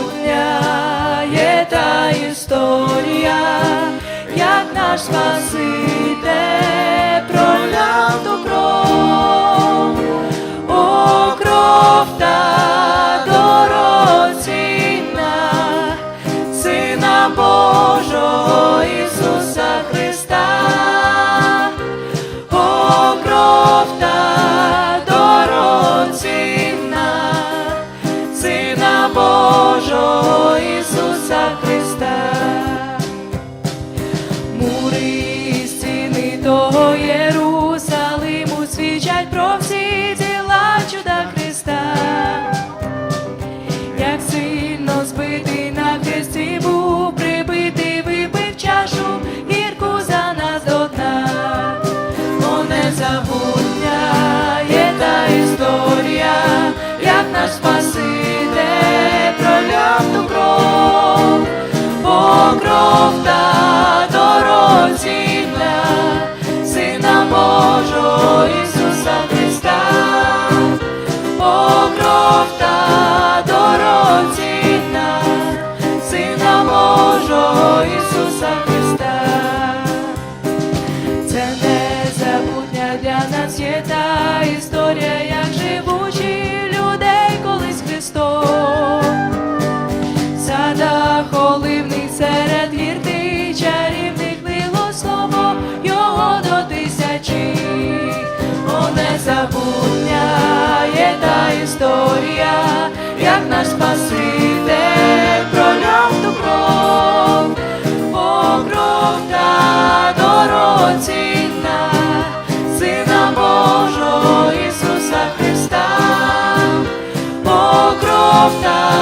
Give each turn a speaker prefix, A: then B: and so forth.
A: незабутня є та історія, як наш Спаситель проляв ту кров, о, кров та дорогоцінна, Сина Божого Божого Ісуса Христа, мури і стіни того Єрусалиму свідчать про всі діла чуда Христа, як сильно збитий на хресті був прибитий, випив чашу гірку за нас до дна, О, не забудня є та історія, як наш спас. кров та дорозі та Сина Божого Ісуса Христа, це незабутня для нас є та історія, як живуча. історія, як наш Спаситель проляв ту кров, покров та дорогоцінна, Сина Божого Ісуса Христа, покров та